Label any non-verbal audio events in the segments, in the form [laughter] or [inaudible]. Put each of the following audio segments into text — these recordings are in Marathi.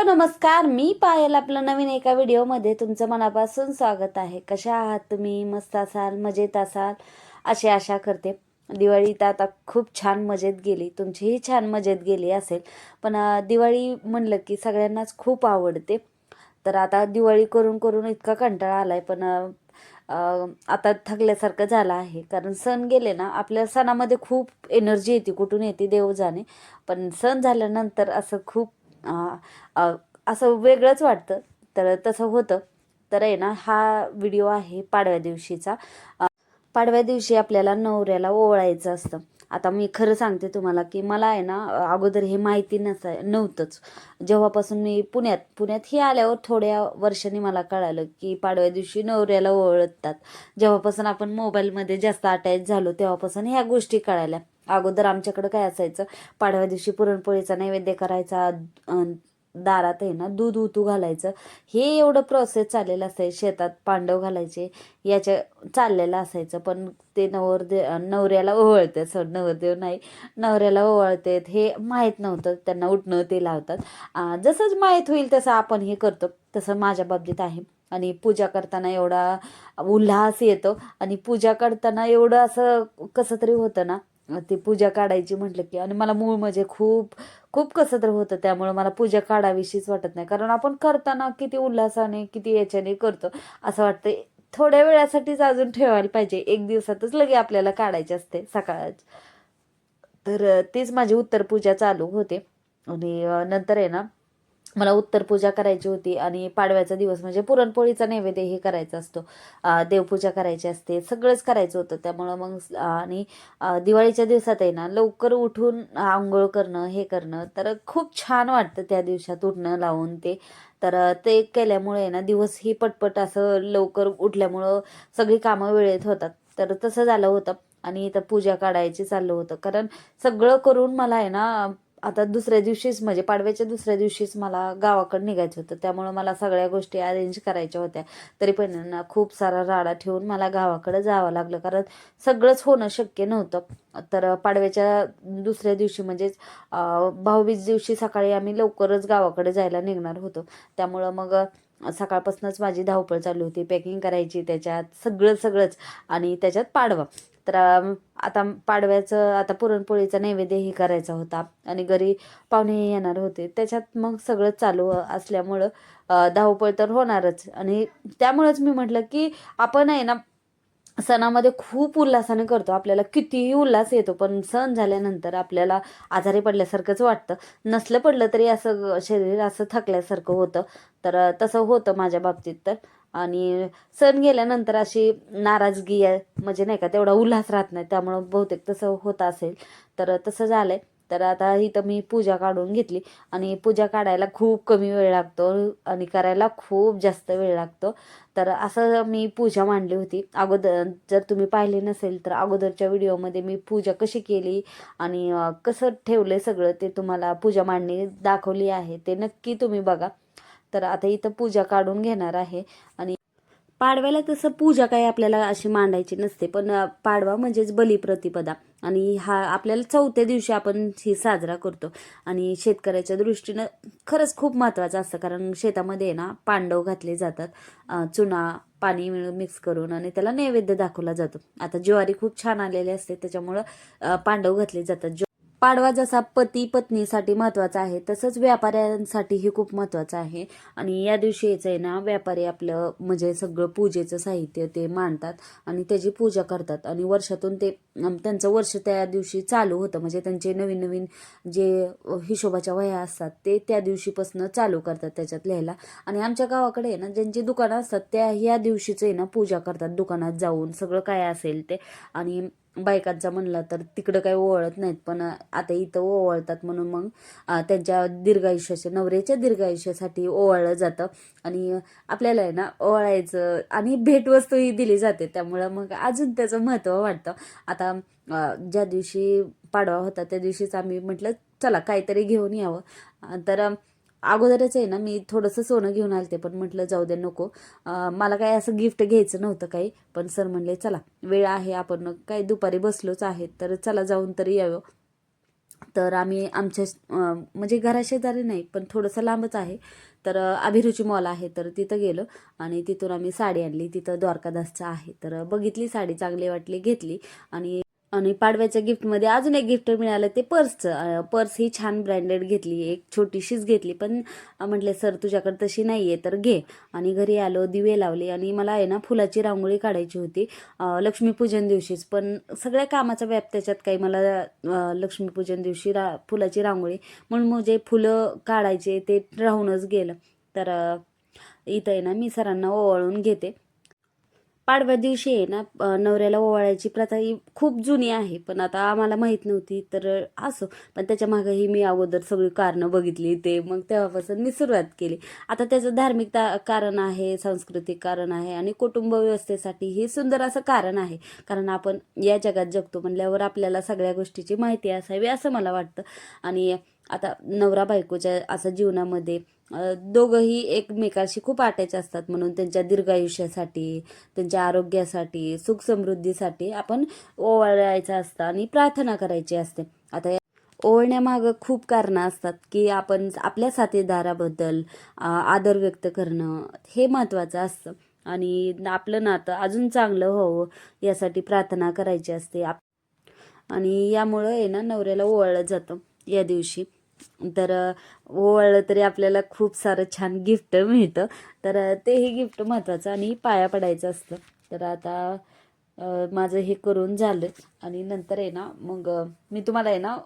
हॅलो नमस्कार. मी पायल आपलं नवीन एका व्हिडिओमध्ये तुमचं मनापासून स्वागत आहे. कशा आहात तुम्ही? मस्त असाल? मजेत असाल? अशी आशा करते. दिवाळी तर आता खूप छान मजेत गेली. तुमचीही छान मजेत गेली असेल. पण दिवाळी म्हणलं की सगळ्यांनाच खूप आवडते. तर आता दिवाळी करून करून इतका कंटाळा आला आहे पण आता थकल्यासारखं झालं आहे. कारण सण गेले ना आपल्या सणामध्ये खूप एनर्जी येते. कुठून येते देव जाणे. पण सण झाल्यानंतर असं खूप असं वेगळंच वाटतं. तर तसं होतं. तर आहे ना हा व्हिडिओ आहे पाडव्या दिवशीचा. पाडव्या दिवशी आपल्याला नवऱ्याला ओवाळायचं असतं. आता मी खरं सांगते तुम्हाला की मला आहे ना अगोदर हे माहिती नसाय नव्हतंच. जेव्हापासून मी पुण्यात पुण्यात हे आल्यावर थोड्या वर्षांनी मला कळालं की पाडव्या दिवशी नवऱ्याला ओळखतात जेव्हापासून आपण मोबाईलमध्ये जास्त अटॅच झालो तेव्हापासून ह्या गोष्टी कळाल्या. अगोदर आमच्याकडं काय असायचं पाडव्या दिवशी पुरणपोळीचा नैवेद्य करायचा दारात आहे ना दूध उतू घालायचं. हे एवढं प्रोसेस चाललेलं असायचं शेतात पांडव घालायचे याच्या चाललेलं असायचं पण ते नवरदे नवऱ्याला ओवळते सर नवरदेव नाही नवऱ्याला ओवाळतेत हे माहीत नव्हतं त्यांना उठणं ते लावतात. जसंच माहीत होईल तसं आपण हे करतो तसं माझ्या बाबतीत आहे. आणि पूजा करताना एवढा उल्हास येतो आणि पूजा करताना एवढं असं कसं तरी होतं ना ती पूजा काढायची म्हटलं की आणि मला मूळ म्हणजे खूप खूप कसं तर होतं त्यामुळे मला पूजा काढावीशीच वाटत नाही. कारण आपण करताना किती उल्हासाने किती याच्याने करतो. असं वाटतं थोड्या वेळासाठीच अजून ठेवायला पाहिजे. एक दिवसातच लगे आपल्याला काढायचे असते सकाळच. तर तीच माझी उत्तर पूजा चालू होते. आणि नंतर आहे ना मला उत्तर पूजा करायची होती आणि पाडव्याचा दिवस म्हणजे पुरणपोळीचा नैवेद्य हे करायचा असतो. देवपूजा करायची असते सगळंच करायचं होतं. त्यामुळं मग आणि दिवाळीच्या दिवसात आहे ना लवकर उठून आंघोळ करणं हे करणं तर खूप छान वाटतं त्या दिवसात उठणं लावून ते. तर ते केल्यामुळे ना दिवस ही पटपट असं लवकर उठल्यामुळं सगळी कामं वेळेत होतात. तर तसं झालं होतं आणि इथं पूजा काढायची चाललं होतं. कारण सगळं करून मला आहे ना आता दुसऱ्या दिवशीच म्हणजे पाडव्याच्या दुसऱ्या दिवशीच मला गावाकडे निघायचं होतं. त्यामुळं मला सगळ्या गोष्टी अरेंज करायच्या होत्या. तरी पण ना खूप सारा राडा ठेवून मला गावाकडे जावं लागलं. कारण सगळंच होणं शक्य नव्हतं. तर पाडव्याच्या दुसऱ्या दिवशी म्हणजेच भाऊबीज दिवशी सकाळी आम्ही लवकरच गावाकडे जायला निघणार होतो. त्यामुळं मग सकाळपासूनच माझी धावपळ चालू होती. पॅकिंग करायची त्याच्यात सगळं सगळंच. आणि त्याच्यात पाडवा. तर आता पाडव्याचं आता पुरणपोळीचा नैवेद्यही करायचा होता. आणि घरी पाहुणे येणार होते. त्याच्यात मग सगळं चालू असल्यामुळं धावपळ तर होणारच. आणि त्यामुळेच मी म्हटलं की आपण आहे ना सणामध्ये खूप उल्हासाने करतो. आपल्याला कितीही उल्हास येतो पण सण झाल्यानंतर आपल्याला आजारी पडल्यासारखंच वाटतं. नसलं पडलं तरी असं शरीर असं थकल्यासारखं होतं. तर तसं होतं माझ्या बाबतीत तर. आणि सण गेल्यानंतर अशी नाराजगी आहे. म्हणजे नाही का तेवढा उल्हास राहत नाही. त्यामुळं बहुतेक तसं होत असेल. तर तसं झालंय. तर आता इथं मी पूजा काढून घेतली. आणि पूजा काढायला खूप कमी वेळ लागतो आणि करायला खूप जास्त वेळ लागतो. तर असं मी पूजा मांडली होती. अगोदर जर तुम्ही पाहिले नसेल तर अगोदरच्या व्हिडिओमध्ये मी पूजा कशी केली आणि कसं ठेवलं सगळं ते तुम्हाला पूजा मांडणी दाखवली आहे. ते नक्की तुम्ही बघा. तर आता इथं पूजा काढून घेणार आहे. आणि पाडव्याला तसं पूजा काही आपल्याला अशी मांडायची नसते पण पाडवा म्हणजेच बलिप्रतिपदा आणि हा आपल्याला चौथ्या दिवशी आपण ही साजरा करतो. आणि शेतकऱ्याच्या दृष्टीनं खरंच खूप महत्त्वाचं असतं कारण शेतामध्ये आहे ना पांडव घातले जातात. चुना पाणी मिक्स करून आणि त्याला नैवेद्य दाखवला जातो. आता ज्वारी खूप छान आलेली असते त्याच्यामुळं पांडव घातले जातात. पाडवा जसा पती पत्नीसाठी महत्त्वाचा आहे तसंच व्यापाऱ्यांसाठीही खूप महत्त्वाचं आहे. आणि या दिवशी याचं आहे ना व्यापारी आपलं म्हणजे सगळं पूजेचं साहित्य ते मांडतात आणि त्याची पूजा करतात. आणि वर्षातून ते त्यांचं वर्ष त्या दिवशी चालू होतं. म्हणजे त्यांचे नवीन नवीन जे हिशोबाच्या वह्या असतात ते त्या दिवशीपासून चालू करतात त्याच्यात लिहायला. आणि आमच्या गावाकडे ना ज्यांची दुकानं असतात त्या ह्या दिवशीच आहे ना पूजा करतात दुकानात जाऊन. सगळं काय असेल ते. आणि बायकांचा म्हणला तर तिकडं काही ओवळत नाहीत पण आता इथं ओवळतात म्हणून मग त्यांच्या दीर्घायुष्याच्या नवऱ्याच्या दीर्घायुष्यासाठी ओवाळलं जातं. आणि आपल्याला आहे ना ओवाळायचं आणि भेटवस्तूही दिली जाते. त्यामुळं मग अजून त्याचं महत्त्व वाटतं आता ज्या दिवशी पाडवा होता त्या दिवशीच आम्ही म्हटलं चला काहीतरी घेऊन यावं. तर अगोदरच आहे ना मी थोडंसं सोनं घेऊन आलते पण म्हटलं जाऊ दे नको. मला काय असं गिफ्ट घ्यायचं नव्हतं काही पण सर म्हणले चला वेळ आहे आपण काय दुपारी बसलोच आहे तर चला जाऊन तरी यावं. तर आम्ही आमच्या म्हणजे घराशेजारी नाही पण थोडंसं लांबच आहे. तर अभिरुची मॉल आहे तर तिथं गेलो आणि तिथून आम्ही साडी आणली. तिथं द्वारकादासचं आहे. तर बघितली साडी चांगली वाटली घेतली आणि आणि पाडव्याच्या गिफ्टमध्ये अजून एक गिफ्ट मिळालं ते पर्सचं. पर्स ही छान ब्रँडेड घेतली एक छोटीशीच घेतली पण म्हटले सर तुझ्याकडे तशी नाही आहे तर घे. आणि घरी आलो दिवे लावले आणि मला आहे ना फुलाची रांगोळी काढायची होती. लक्ष्मीपूजन दिवशीच. पण सगळ्या कामाचा व्याप त्याच्यात काही मला लक्ष्मीपूजन दिवशी रा फुलाची रांगोळी म्हणून म्हणजे फुलं काढायचे ते राहूनच गेलं. तर इथं आहे ना मी सरांना ओवाळून घेते. पाडव्या दिवशी आहे ना नवऱ्याला ओवाळायची प्रथा ही खूप जुनी आहे. पण आता आम्हाला माहीत नव्हती तर असो. पण त्याच्या मागंही मी अगोदर सगळी कारणं बघितली ते. मग तेव्हापासून मी सुरुवात केली. आता त्याचं धार्मिक ता कारण आहे सांस्कृतिक कारण आहे आणि कुटुंब व्यवस्थेसाठी हे सुंदर असं कारण आहे. कारण आपण या जगात जगतो म्हणल्यावर आपल्याला सगळ्या गोष्टीची माहिती असावी असं मला वाटतं. आणि आता नवरा बायकोच्या असं जीवनामध्ये दोघंही एकमेकाशी खूप अटॅच असतात म्हणून त्यांच्या दीर्घायुष्यासाठी त्यांच्या आरोग्यासाठी सुख समृद्धीसाठी आपण ओवाळायचं असतं आणि प्रार्थना करायची असते. आता ओळण्यामागं ओवळण्यामागं खूप कारणं असतात की आपण आपल्या साथीदाराबद्दल आदर व्यक्त करणं हे महत्त्वाचं असतं. आणि आपलं नातं अजून चांगलं व्हावं यासाठी प्रार्थना करायची असते. आप आणि यामुळं आहे ना नवऱ्याला ओवाळलं जातं या दिवशी. तर ओवाळलं तरी आपल्याला खूप सारं छान गिफ्ट मिळतं. तर तेही गिफ्ट महत्त्वाचं आणि पाया पडायचं असतं. तर आता माझं हे करून झालं आणि नंतर आहे ना मग मी तुम्हाला आहे ना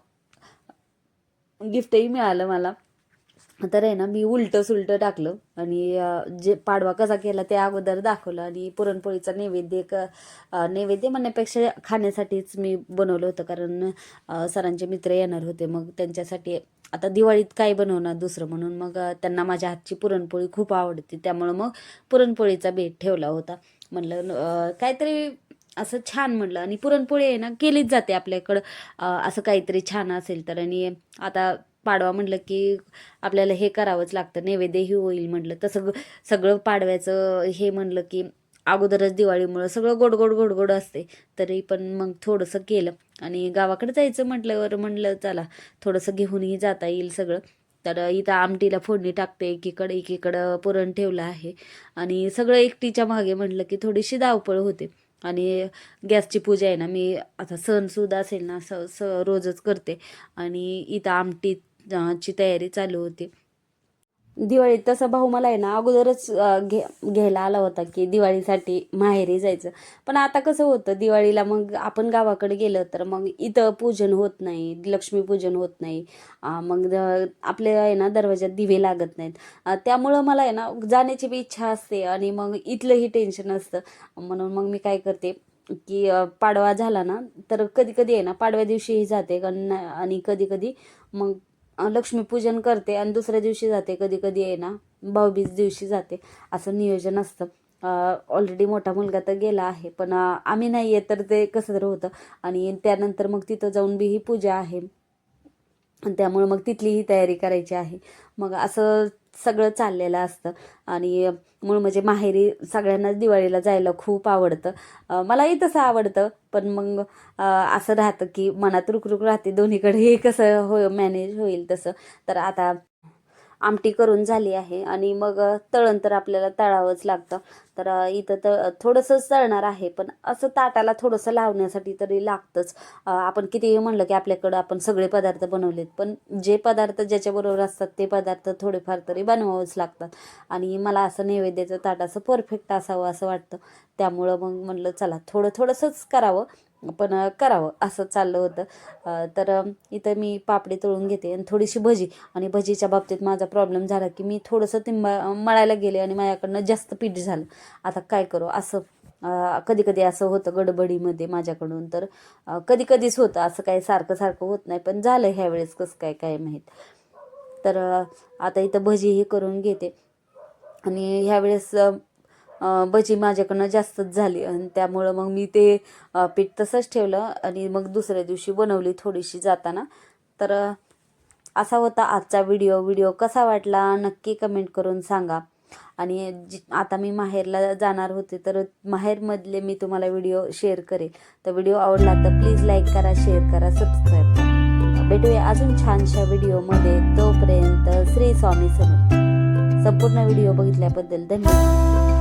गिफ्टही मिळालं मला. तर आहे ना मी उलटं सुलटं टाकलं आणि जे पाडवा कसा केला ते अगोदर दाखवलं आणि पुरणपोळीचा नैवेद्य क नैवेद्य म्हणण्यापेक्षा खाण्यासाठीच मी बनवलं होतं. कारण सरांचे मित्र येणार होते मग त्यांच्यासाठी आता दिवाळीत काय बनवणार दुसरं म्हणून? मग त्यांना माझ्या हातची पुरणपोळी खूप आवडते त्यामुळं मग पुरणपोळीचा बेत ठेवला होता. म्हणलं काहीतरी असं छान म्हणलं आणि पुरणपोळी आहे ना केलीच जाते आपल्याकडं. असं काहीतरी छान असेल तर. आणि आता पाडवा म्हटलं की आपल्याला हे करावंच लागतं नैवेद्यही होईल म्हटलं तसं सगळं पाडव्याचं हे म्हणलं की अगोदरच दिवाळीमुळं सगळं गोड गोड गोड गोड असते. तरी पण मग थोडंसं केलं. आणि गावाकडे जायचं म्हटल्यावर म्हटलं चला थोडंसं घेऊनही जाता येईल सगळं. तर इथं आमटीला फोडणी टाकते. एकीकडे एकीकडं पुरण ठेवलं आहे. आणि सगळं एकटीच्या मागे म्हटलं की थोडीशी धावपळ होते. आणि गॅसची पूजा आहे ना मी आता सणसुद्धा असेल ना स स रोजच करते. आणि इथं आमटी ची तयारी चालू होती. दिवाळीत तसा भाऊ मला आहे ना अगोदरच घे घ्यायला आला होता की दिवाळीसाठी माहेरी जायचं. पण आता कसं होतं दिवाळीला मग आपण गावाकडे गेलं तर मग इथं पूजन होत नाही लक्ष्मीपूजन होत नाही. मग द- आपल्या आहे ना दरवाज्यात दिवे लागत नाहीत. त्यामुळं मला आहे ना जाण्याची बी इच्छा असते आणि मग इथलंही टेन्शन असतं. म्हणून मग मी काय करते की पाडवा झाला ना तर कधी कधी आहे ना पाडव्या दिवशीही जाते. कारण आणि कधी कधी मग लक्ष्मीपूजन करते आणि दुसऱ्या दिवशी जाते कधी कधी आहे ना भाऊबीज दिवशी जाते. असं नियोजन असतं. ऑलरेडी मोठा मुलगा तर गेला आहे पण आम्ही नाही आहे तर ते कसं तर होतं. आणि त्यानंतर मग तिथं जाऊन बी ही पूजा आहे. त्यामुळे मग तिथलीही तयारी करायची आहे. मग असं सगळं चाललेलं असतं. आणि मूळ म्हणजे माहेरी सगळ्यांनाच दिवाळीला जायला खूप आवडतं. मलाही तसं आवडतं. पण मग असं राहतं की मनात रुकरुक राहते. दोन्हीकडे हे [laughs] कसं हो मॅनेज होईल तसं. तर आता आमटी करून झाली आहे आणि मग तळण तर आपल्याला तळावंच लागतं. तर इथं तर थोडंसं तळणार आहे पण असं ताटाला थोडंसं लावण्यासाठी तरी लागतंच. आपण कितीही म्हणलं की आपल्याकडं आपण सगळे पदार्थ बनवलेत पण जे पदार्थ ज्याच्याबरोबर असतात ते पदार्थ थोडेफार तरी बनवावंच लागतात. आणि मला असं नैवेद्याचं ताट असं परफेक्ट असावं असं वाटतं. त्यामुळं मग म्हणलं चला थोडं थोडंसंच करावं. पण करावं असं चाललं होतं. तर इथं मी पापडी तळून घेते आणि थोडीशी भजी. आणि भजीच्या बाबतीत माझा प्रॉब्लेम झाला की मी थोडंसं तिंबा मळायला गेले आणि माझ्याकडनं जास्त पीठ झालं. आता काय करू? असं कधी कधी असं होतं गडबडीमध्ये माझ्याकडून. तर कधी कधीच होतं. असं काही सारखं सारखं होत नाही. पण झालं ह्यावेळेस कसं काय काय माहीत? तर आता इथं भजीही करून घेते. आणि ह्यावेळेस भजी माझ्याकडनं जास्तच झाली आणि त्यामुळं मग मी ते पीठ तसंच ठेवलं आणि मग दुसऱ्या दिवशी बनवली थोडीशी जाताना. तर असा होता आजचा व्हिडिओ. व्हिडिओ कसा वाटला नक्की कमेंट करून सांगा. आणि जी आता मी माहेरला जाणार होते तर माहेरमधले मी तुम्हाला व्हिडिओ शेअर करेल. तर व्हिडिओ आवडला तर प्लीज लाईक करा शेअर करा सबस्क्राईब करा. भेटूया अजून छानशा व्हिडिओमध्ये. तोपर्यंत श्री स्वामी समर्थ. संपूर्ण व्हिडिओ बघितल्याबद्दल धन्यवाद.